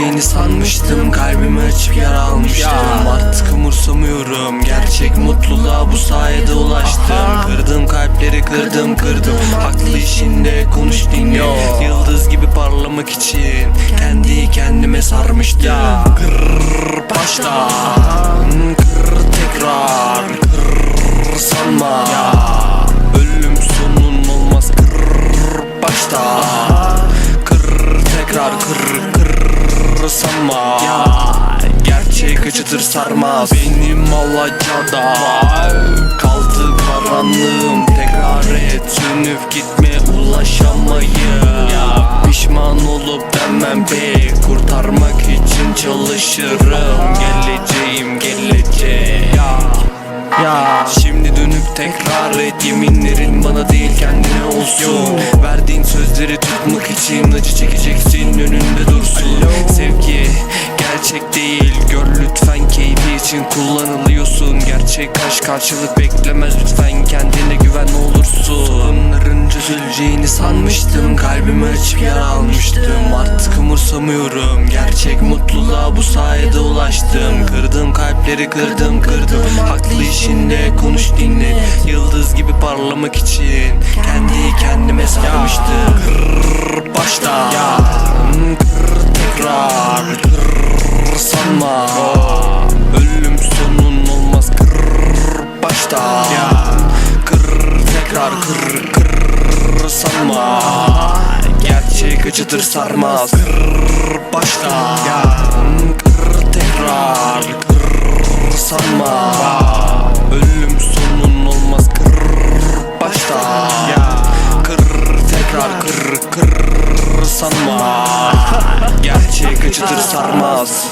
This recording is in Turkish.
üzüleceğini sanmıştım Kalbimi açıp yara almıştım. Artık umursamıyorum Gerçek mutluluğa bu sayede ulaştım. Kırdım kalpleri kırdım kırdım. Haklı işinde konuş dinle. Yıldız gibi parlamak için Kendi kendime sarmıştım. Kır başta Kır tekrar Kır sanma. Ölüm sonun olmaz. Kır başta Kır tekrar kır kır sanma Gerçek acıdır sarmaz. Benim alacada Kaldı karanlığım. Tekrar et sönüp gitme ulaşamayı Pişman olup demem be. Kurtarmak için çalışırım. Geleceğim gelecek ya Şimdi dönüp tekrar et Yeminlerin bana değil kendine olsun. Verdiğin sözleri tutmak için Acı çekeceksin önünde dursun. Sevgi gerçek değil Gör lütfen keyfi için kullanılıyorsun. Gerçek aşk karşılık beklemez Lütfen kendine güven olursun. Bunların çözüleceğini sanmıştım Kalbimi açıp yara almıştım. Artık umursamıyorum Gerçek mutluluğa bu sayede ulaştım. Kırdım kalpleri kırdım kırdım. Haklı işinde konuş dinle. Yıldız gibi parlamak için Kendi kendime sarmıştım. Kır başta. Kır tekrar. Kır sanma. Ölüm sonun olmaz. Kır başta. Kır tekrar. Kır kır sanma. Gerçek acıdır sarmaz. Kır başta. Kır tekrar sanma. Ölüm sonun olmaz kır başta. Kır tekrar kır kır sanma. Gerçek acıdır sarmaz